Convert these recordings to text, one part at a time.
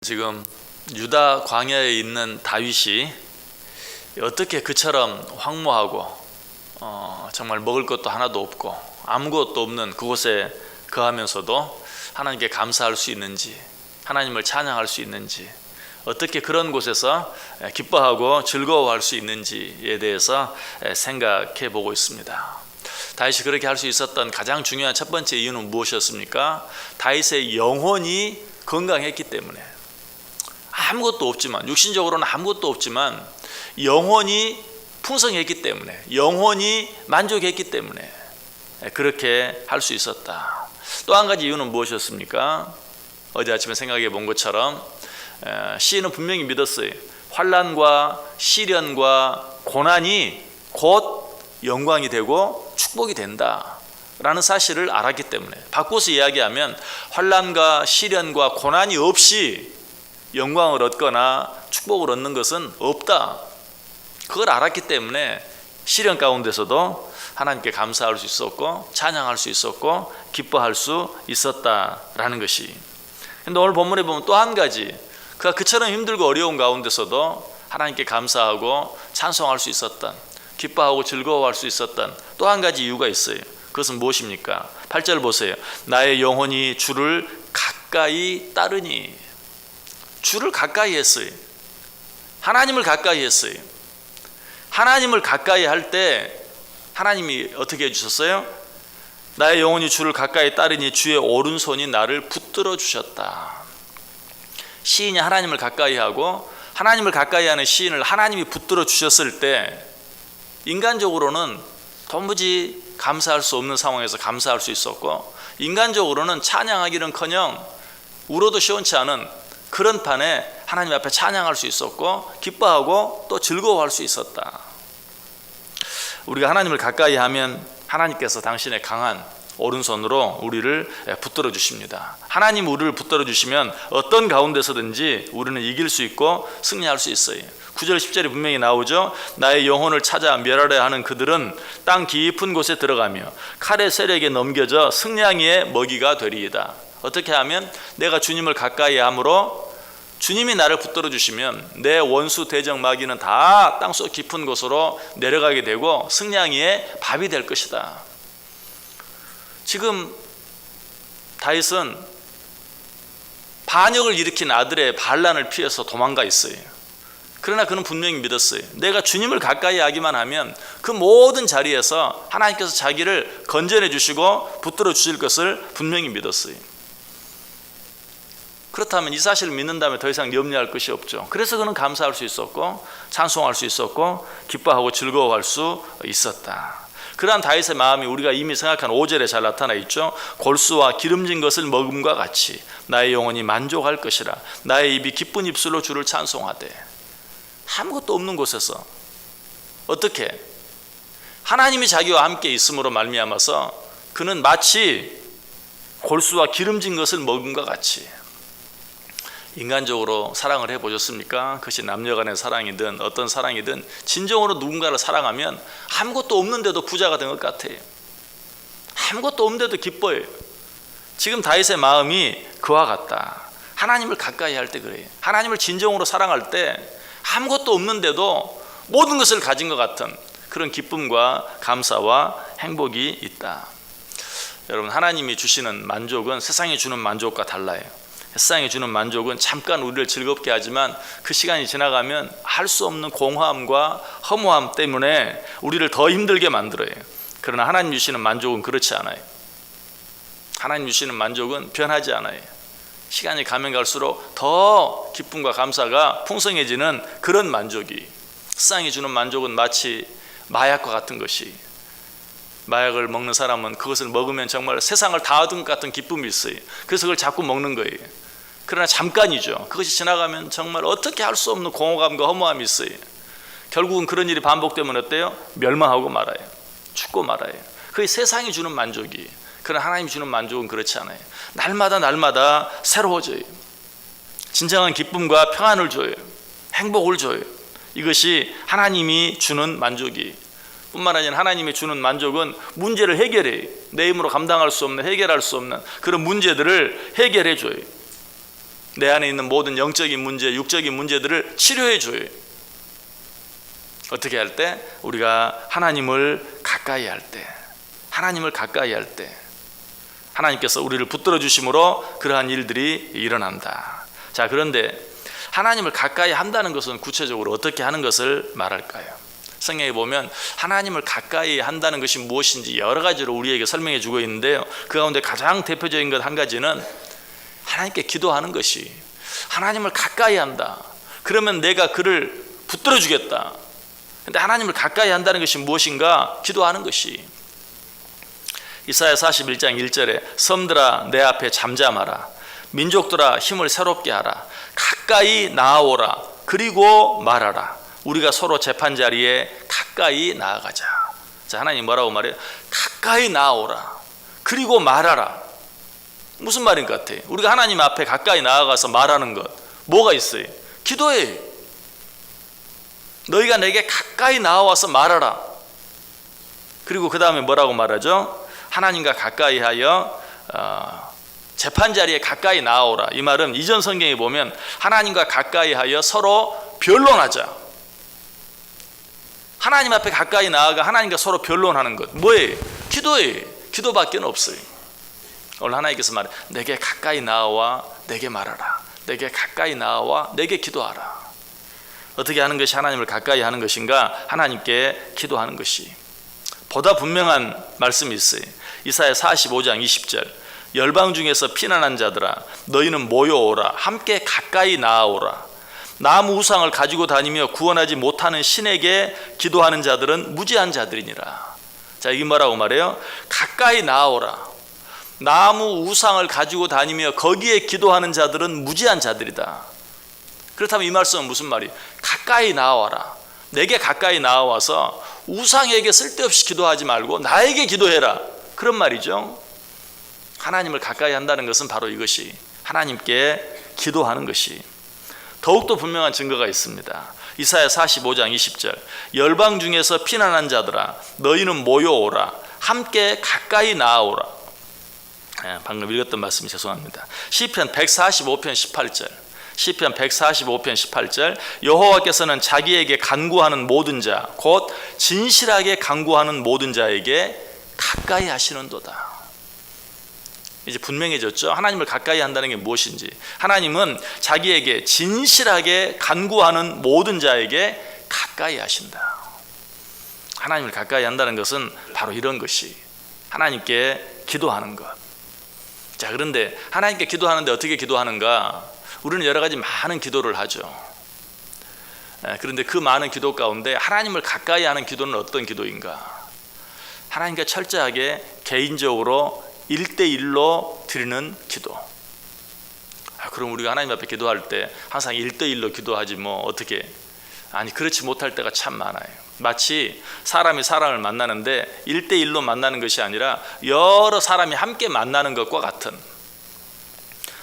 지금 유다 광야에 있는 다윗이 어떻게 그처럼 황무하고 어, 정말 먹을 것도 하나도 없고 아무것도 없는 그곳에 거하면서도 하나님께 감사할 수 있는지 하나님을 찬양할 수 있는지 어떻게 그런 곳에서 기뻐하고 즐거워할 수 있는지에 대해서 생각해 보고 있습니다. 다윗이 그렇게 할 수 있었던 가장 중요한 첫 번째 이유는 무엇이었습니까? 다윗의 영혼이 건강했기 때문에 아무것도 없지만 육신적으로는 아무것도 없지만 영혼이 풍성했기 때문에 영혼이 만족했기 때문에 그렇게 할 수 있었다. 또 한 가지 이유는 무엇이었습니까? 어제 아침에 생각해 본 것처럼 시인은 분명히 믿었어요. 환란과 시련과 고난이 곧 영광이 되고 축복이 된다 라는 사실을 알았기 때문에 바꿔서 이야기하면 환란과 시련과 고난이 없이 영광을 얻거나 축복을 얻는 것은 없다. 그걸 알았기 때문에 시련 가운데서도 하나님께 감사할 수 있었고 찬양할 수 있었고 기뻐할 수 있었다라는 것이. 근데 오늘 본문에 보면 또 한 가지 그가 그처럼 힘들고 어려운 가운데서도 하나님께 감사하고 찬송할 수 있었던 기뻐하고 즐거워할 수 있었던 또 한 가지 이유가 있어요. 그것은 무엇입니까? 8절 보세요. 나의 영혼이 주를 가까이 따르니 주를 가까이 했어요. 하나님을 가까이 했어요. 하나님을 가까이 할 때 하나님이 어떻게 해주셨어요? 나의 영혼이 주를 가까이 따르니 주의 오른손이 나를 붙들어 주셨다. 시인이 하나님을 가까이 하고 하나님을 가까이 하는 시인을 하나님이 붙들어 주셨을 때 인간적으로는 도무지 감사할 수 없는 상황에서 감사할 수 있었고 인간적으로는 찬양하기는커녕 울어도 시원치 않은 그런 판에 하나님 앞에 찬양할 수 있었고 기뻐하고 또 즐거워할 수 있었다. 우리가 하나님을 가까이 하면 하나님께서 당신의 강한 오른손으로 우리를 붙들어 주십니다. 하나님 우리를 붙들어 주시면 어떤 가운데서든지 우리는 이길 수 있고 승리할 수 있어요. 9절 10절에 분명히 나오죠. 나의 영혼을 찾아 멸하려 하는 그들은 땅 깊은 곳에 들어가며 칼의 세력에 넘겨져 승냥이의 먹이가 되리이다. 어떻게 하면 내가 주님을 가까이 함으로 주님이 나를 붙들어 주시면 내 원수 대적 마귀는 다 땅속 깊은 곳으로 내려가게 되고 승냥이의 밥이 될 것이다. 지금 다윗은 반역을 일으킨 아들의 반란을 피해서 도망가 있어요. 그러나 그는 분명히 믿었어요. 내가 주님을 가까이 하기만 하면 그 모든 자리에서 하나님께서 자기를 건전해 주시고 붙들어 주실 것을 분명히 믿었어요. 그렇다면 이 사실을 믿는다면 더 이상 염려할 것이 없죠. 그래서 그는 감사할 수 있었고 찬송할 수 있었고 기뻐하고 즐거워할 수 있었다. 그러한 다윗의 마음이 우리가 이미 생각한 5절에 잘 나타나 있죠. 골수와 기름진 것을 먹음과 같이 나의 영혼이 만족할 것이라. 나의 입이 기쁜 입술로 주를 찬송하되 아무것도 없는 곳에서 어떻게 하나님이 자기와 함께 있음으로 말미암아서 그는 마치 골수와 기름진 것을 먹음과 같이 인간적으로 사랑을 해 보셨습니까? 그것이 남녀간의 사랑이든 어떤 사랑이든 진정으로 누군가를 사랑하면 아무것도 없는데도 부자가 된 것 같아요. 아무것도 없는데도 기뻐요. 지금 다윗의 마음이 그와 같다. 하나님을 가까이 할 때 그래요. 하나님을 진정으로 사랑할 때 아무것도 없는데도 모든 것을 가진 것 같은 그런 기쁨과 감사와 행복이 있다. 여러분 하나님이 주시는 만족은 세상이 주는 만족과 달라요. 세상이 주는 만족은 잠깐 우리를 즐겁게 하지만 그 시간이 지나가면 할 수 없는 공허함과 허무함 때문에 우리를 더 힘들게 만들어요. 그러나 하나님 주시는 만족은 그렇지 않아요. 하나님 주시는 만족은 변하지 않아요. 시간이 가면 갈수록 더 기쁨과 감사가 풍성해지는 그런 만족이 세상이 주는 만족은 마치 마약과 같은 것이 마약을 먹는 사람은 그것을 먹으면 정말 세상을 다 얻은 것 같은 기쁨이 있어요. 그래서 그걸 자꾸 먹는 거예요. 그러나 잠깐이죠. 그것이 지나가면 정말 어떻게 할 수 없는 공허감과 허무함이 있어요. 결국은 그런 일이 반복되면 어때요? 멸망하고 말아요. 죽고 말아요. 그게 세상이 주는 만족이. 그러나 하나님이 주는 만족은 그렇지 않아요. 날마다 날마다 새로워져요. 진정한 기쁨과 평안을 줘요. 행복을 줘요. 이것이 하나님이 주는 만족이 뿐만 아니라 하나님이 주는 만족은 문제를 해결해 내 힘으로 감당할 수 없는 해결할 수 없는 그런 문제들을 해결해 줘요. 내 안에 있는 모든 영적인 문제, 육적인 문제들을 치료해 줘요. 어떻게 할 때? 우리가 하나님을 가까이 할 때, 하나님을 가까이 할 때, 하나님께서 우리를 붙들어 주심으로 그러한 일들이 일어난다. 자, 그런데 하나님을 가까이 한다는 것은 구체적으로 어떻게 하는 것을 말할까요? 성경에 보면 하나님을 가까이 한다는 것이 무엇인지 여러 가지로 우리에게 설명해 주고 있는데요. 그 가운데 가장 대표적인 것 한 가지는 하나님께 기도하는 것이 하나님을 가까이 한다. 그러면 내가 그를 붙들어 주겠다. 근데 하나님을 가까이 한다는 것이 무엇인가? 기도하는 것이. 이사야 41장 1절에 섬들아 내 앞에 잠잠하라. 민족들아 힘을 새롭게 하라. 가까이 나아오라. 그리고 말하라. 우리가 서로 재판 자리에 가까이 나아가자. 자 하나님 뭐라고 말해요? 가까이 나아오라. 그리고 말하라 무슨 말인 것 같아 우리가 하나님 앞에 가까이 나아가서 말하는 것 뭐가 있어요 기도해 너희가 내게 가까이 나와서 말하라 그리고 그 다음에 뭐라고 말하죠 하나님과 가까이 하여 어, 재판 자리에 가까이 나오라. 이 말은 이전 성경에 보면 하나님과 가까이 하여 서로 변론하자. 하나님 앞에 가까이 나아가 하나님과 서로 변론하는 것. 뭐예요? 기도예요. 기도밖에 없어요. 오늘 하나님께서 말해 내게 가까이 나와 내게 말하라. 내게 가까이 나와 내게 기도하라. 어떻게 하는 것이 하나님을 가까이 하는 것인가? 하나님께 기도하는 것이. 보다 분명한 말씀이 있어요. 이사야 45장 20절. 열방 중에서 피난한 자들아 너희는 모여오라 함께 가까이 나아오라. 나무 우상을 가지고 다니며 구원하지 못하는 신에게 기도하는 자들은 무지한 자들이니라. 자, 이게 뭐라고 말해요? 가까이 나아오라. 나무 우상을 가지고 다니며 거기에 기도하는 자들은 무지한 자들이다. 그렇다면 이 말씀은 무슨 말이? 가까이 나와라. 내게 가까이 나와서 우상에게 쓸데없이 기도하지 말고 나에게 기도해라. 그런 말이죠. 하나님을 가까이 한다는 것은 바로 이것이 하나님께 기도하는 것이 더욱더 분명한 증거가 있습니다. 이사야 45장 20절 열방 중에서 피난한 자들아 너희는 모여오라 함께 가까이 나아오라 예, 방금 읽었던 말씀이 죄송합니다. 시편 145편 18절 시편 145편 18절 여호와께서는 자기에게 간구하는 모든 자 곧 진실하게 간구하는 모든 자에게 가까이 하시는도다. 이제 분명해졌죠. 하나님을 가까이 한다는 게 무엇인지. 하나님은 자기에게 진실하게 간구하는 모든 자에게 가까이 하신다. 하나님을 가까이 한다는 것은 바로 이런 것이 하나님께 기도하는 것. 자, 그런데 하나님께 기도하는데 어떻게 기도하는가? 우리는 여러 가지 많은 기도를 하죠. 그런데 그 많은 기도 가운데 하나님을 가까이 하는 기도는 어떤 기도인가? 하나님과 철저하게 개인적으로 1대1로 드리는 기도. 아, 그럼 우리가 하나님 앞에 기도할 때 항상 1대1로 기도하지 뭐 어떻게 아니 그렇지 못할 때가 참 많아요. 마치 사람이 사람을 만나는데 1대1로 만나는 것이 아니라 여러 사람이 함께 만나는 것과 같은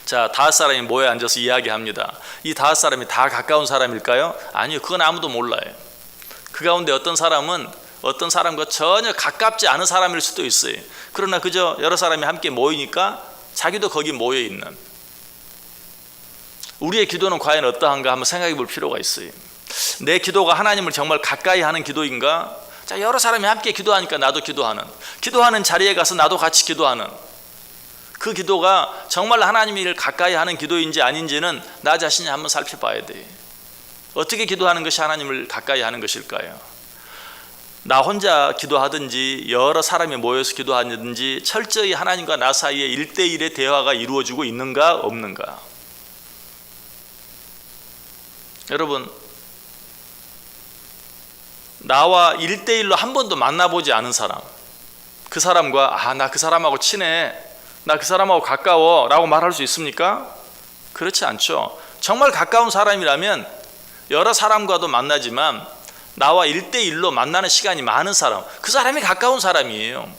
자, 다섯 사람이 모여 앉아서 이야기합니다. 이 다섯 사람이 다 가까운 사람일까요? 아니요. 그건 아무도 몰라요. 그 가운데 어떤 사람은 어떤 사람과 전혀 가깝지 않은 사람일 수도 있어요. 그러나 그저 여러 사람이 함께 모이니까 자기도 거기 모여 있는. 우리의 기도는 과연 어떠한가 한번 생각해 볼 필요가 있어요. 내 기도가 하나님을 정말 가까이 하는 기도인가? 자, 여러 사람이 함께 기도하니까 나도 기도하는. 기도하는 자리에 가서 나도 같이 기도하는. 그 기도가 정말 하나님을 가까이 하는 기도인지 아닌지는 나 자신이 한번 살펴봐야 돼. 어떻게 기도하는 것이 하나님을 가까이 하는 것일까요? 나 혼자 기도하든지 여러 사람이 모여서 기도하든지 철저히 하나님과 나 사이에 일대일의 대화가 이루어지고 있는가 없는가? 여러분 나와 일대일로 한 번도 만나보지 않은 사람. 그 사람과 아 나 그 사람하고 친해. 나 그 사람하고 가까워. 라고 말할 수 있습니까? 그렇지 않죠. 정말 가까운 사람이라면 여러 사람과도 만나지만 나와 일대일로 만나는 시간이 많은 사람. 그 사람이 가까운 사람이에요.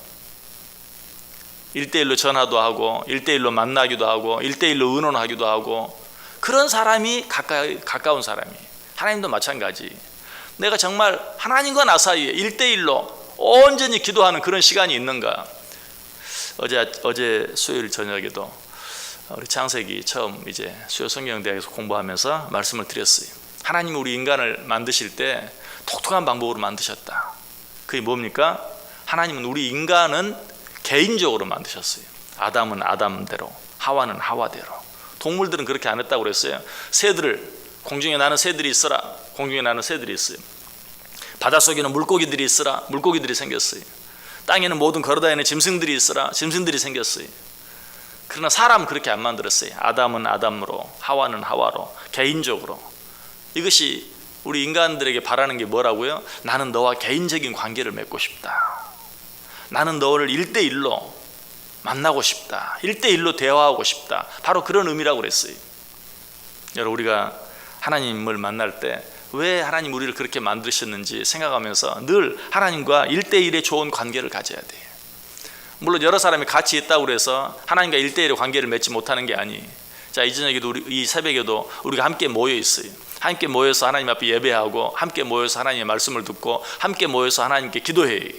일대일로 전화도 하고 일대일로 만나기도 하고 일대일로 의논하기도 하고. 그런 사람이 가까이, 가까운 사람이. 하나님도 마찬가지 내가 정말 하나님과 나 사이에 일대일로 온전히 기도하는 그런 시간이 있는가 어제 어제 수요일 저녁에도 우리 창세기 처음 이제 수요 성경대학에서 공부하면서 말씀을 드렸어요. 하나님이 우리 인간을 만드실 때 독특한 방법으로 만드셨다. 그게 뭡니까? 하나님은 우리 인간은 개인적으로 만드셨어요. 아담은 아담대로, 하와는 하와대로. 동물들은 그렇게 안 했다고 그랬어요. 새들을 공중에 나는 새들이 있어라. 공중에 나는 새들이 있어요. 바닷속에는 물고기들이 있어라. 물고기들이 생겼어요. 땅에는 모든 걸어다니는 짐승들이 있어라. 짐승들이 생겼어요. 그러나 사람은 그렇게 안 만들었어요. 아담은 아담으로, 하와는 하와로, 개인적으로. 이것이 우리 인간들에게 바라는 게 뭐라고요? 나는 너와 개인적인 관계를 맺고 싶다. 나는 너를 일대일로 만나고 싶다. 일대일로 대화하고 싶다. 바로 그런 의미라고 그랬어요. 여러분 우리가 하나님을 만날 때 왜 하나님 우리를 그렇게 만드셨는지 생각하면서 늘 하나님과 일대일의 좋은 관계를 가져야 돼요. 물론 여러 사람이 같이 있다고 그래서 하나님과 일대일의 관계를 맺지 못하는 게 아니. 자, 이 저녁에도 우리 이 새벽에도 우리가 함께 모여 있어요. 함께 모여서 하나님 앞에 예배하고 함께 모여서 하나님의 말씀을 듣고 함께 모여서 하나님께 기도해요.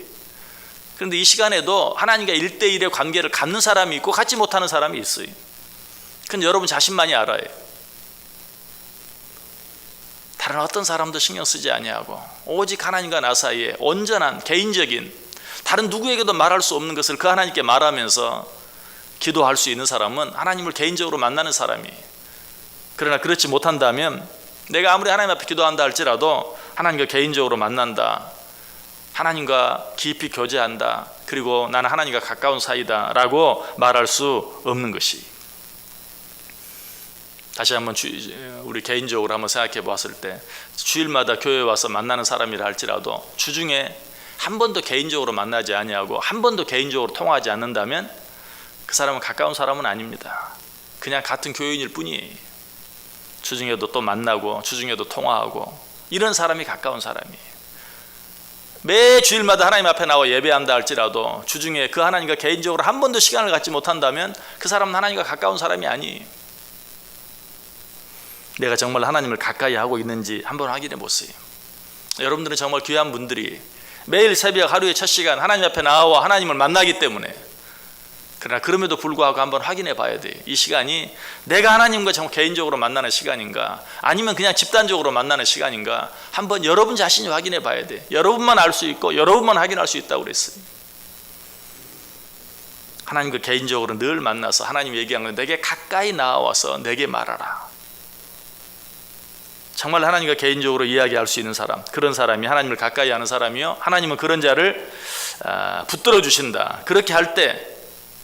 그런데 이 시간에도 하나님과 일대일의 관계를 갖는 사람이 있고 갖지 못하는 사람이 있어요. 그건 여러분 자신만이 알아요. 다른 어떤 사람도 신경 쓰지 아니하고 오직 하나님과 나 사이에 온전한 개인적인 다른 누구에게도 말할 수 없는 것을 그 하나님께 말하면서 기도할 수 있는 사람은 하나님을 개인적으로 만나는 사람이. 그러나 그렇지 못한다면 내가 아무리 하나님 앞에 기도한다 할지라도 하나님과 개인적으로 만난다. 하나님과 깊이 교제한다. 그리고 나는 하나님과 가까운 사이다라고 말할 수 없는 것이. 다시 한번 주, 우리 개인적으로 한번 생각해 봤을 때 주일마다 교회 와서 만나는 사람이라 할지라도 주중에 한 번도 개인적으로 만나지 아니하고 한 번도 개인적으로 통화하지 않는다면 그 사람은 가까운 사람은 아닙니다. 그냥 같은 교인일 뿐이에요. 주중에도 또 만나고 주중에도 통화하고 이런 사람이 가까운 사람이에요. 매 주일마다 하나님 앞에 나와 예배한다 할지라도 주중에 그 하나님과 개인적으로 한 번도 시간을 갖지 못한다면 그 사람은 하나님과 가까운 사람이 아니에요. 내가 정말 하나님을 가까이 하고 있는지 한번 확인해 보세요. 여러분들은 정말 귀한 분들이 매일 새벽 하루의 첫 시간 하나님 앞에 나와 하나님을 만나기 때문에 그러나 그럼에도 불구하고 한번 확인해 봐야 돼요. 이 시간이 내가 하나님과 정말 개인적으로 만나는 시간인가 아니면 그냥 집단적으로 만나는 시간인가 한번 여러분 자신이 확인해 봐야 돼. 여러분만 알 수 있고 여러분만 확인할 수 있다고 그랬어요. 하나님과 개인적으로 늘 만나서 하나님 얘기하는 거 내게 가까이 나와서 내게 말하라. 정말 하나님과 개인적으로 이야기할 수 있는 사람 그런 사람이 하나님을 가까이 하는 사람이요. 하나님은 그런 자를 아, 붙들어 주신다. 그렇게 할 때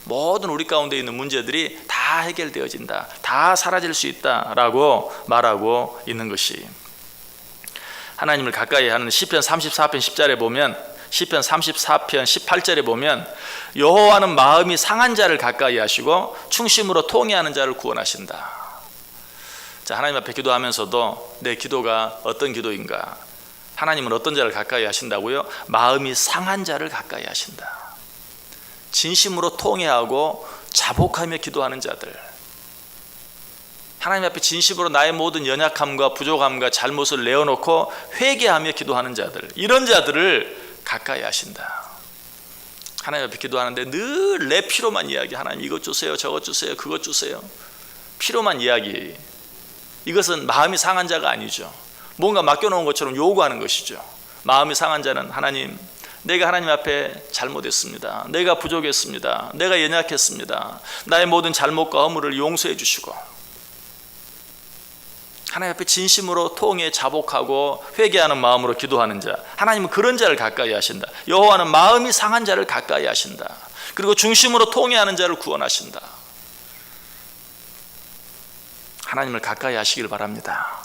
모든 우리 가운데 있는 문제들이 다 해결되어진다. 다 사라질 수 있다라고 말하고 있는 것이 하나님을 가까이 하는 시편 34편 10절에 보면 시편 34편 18절에 보면 여호와는 마음이 상한 자를 가까이 하시고 충심으로 통회하는 자를 구원하신다 자, 하나님 앞에 기도하면서도 내 기도가 어떤 기도인가? 하나님은 어떤 자를 가까이 하신다고요? 마음이 상한 자를 가까이 하신다. 진심으로 통회하고 자복하며 기도하는 자들. 하나님 앞에 진심으로 나의 모든 연약함과 부족함과 잘못을 내어놓고 회개하며 기도하는 자들. 이런 자들을 가까이 하신다. 하나님 앞에 기도하는데 늘 내 피로만 이야기. 하나님 이것 주세요, 저것 주세요, 그것 주세요. 피로만 이야기. 이것은 마음이 상한 자가 아니죠. 뭔가 맡겨놓은 것처럼 요구하는 것이죠. 마음이 상한 자는 하나님, 내가 하나님 앞에 잘못했습니다. 내가 부족했습니다. 내가 연약했습니다. 나의 모든 잘못과 허물을 용서해 주시고 하나님 앞에 진심으로 통해 자복하고 회개하는 마음으로 기도하는 자. 하나님은 그런 자를 가까이 하신다. 여호와는 마음이 상한 자를 가까이 하신다. 그리고 중심으로 통해하는 자를 구원하신다. 하나님을 가까이 하시길 바랍니다.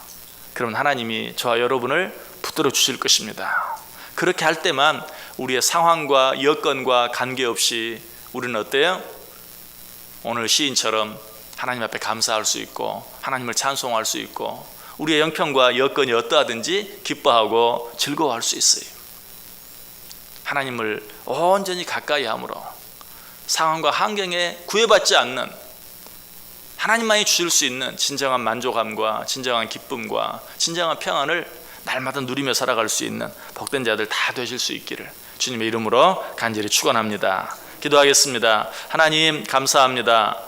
그러면 하나님이 저와 여러분을 붙들어 주실 것입니다. 그렇게 할 때만 우리의 상황과 여건과 관계없이 우리는 어때요? 오늘 시인처럼 하나님 앞에 감사할 수 있고 하나님을 찬송할 수 있고 우리의 형편과 여건이 어떠하든지 기뻐하고 즐거워할 수 있어요. 하나님을 온전히 가까이 함으로 상황과 환경에 구애받지 않는 하나님만이 주실 수 있는 진정한 만족함과 진정한 기쁨과 진정한 평안을 날마다 누리며 살아갈 수 있는 복된 자들 다 되실 수 있기를 주님의 이름으로 간절히 축원합니다. 기도하겠습니다. 하나님 감사합니다.